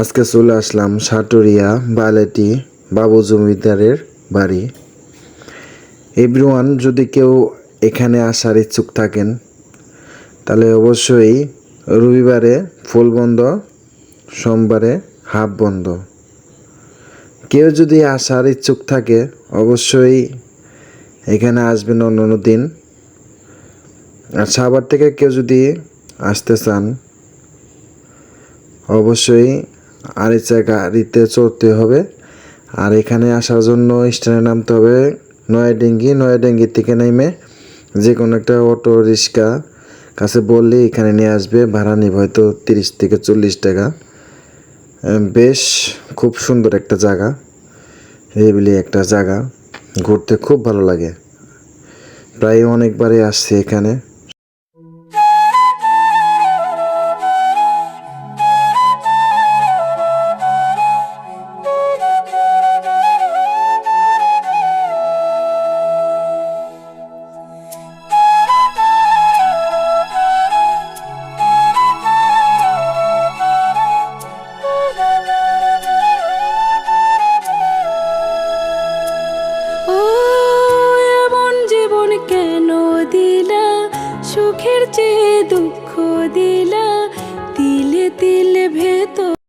আজকে চলে আসলাম সাটুরিয়া বালেটি বাবু জমিদারের বাড়ি। এভরিওয়ান যদি কেউ এখানে আসার ইচ্ছুক থাকেন, তাহলে অবশ্যই রবিবারে ফুল বন্ধ সোমবারে হাফ বন্ধ কেউ যদি আসার ইচ্ছুক থাকে, অবশ্যই এখানে আসবেন অন্য অন্য দিন। আর সাভার থেকে কেউ যদি আসতে চান, অবশ্যই আরিচা গাড়িতে চড়তে হবে। আর এখানে আসার জন্য স্ট্যান্ডে নামতে হবে। নয়াডেঙ্গি নয়াডেঙ্গি থেকে নেমে যে কোনো একটা অটো রিক্সা কাছে বললে এখানে নিয়ে আসবে। ভাড়া নিবে হয়তো তিরিশ থেকে চল্লিশ টাকা। বেশ খুব সুন্দর একটা জায়গা। রেবিলি একটা জায়গা। ঘুরতে খুব ভালো লাগে। প্রায় অনেকবারই আসছি এখানে। সুখের চেয়ে দুঃখ দিলা তিলে তিলে ভেতর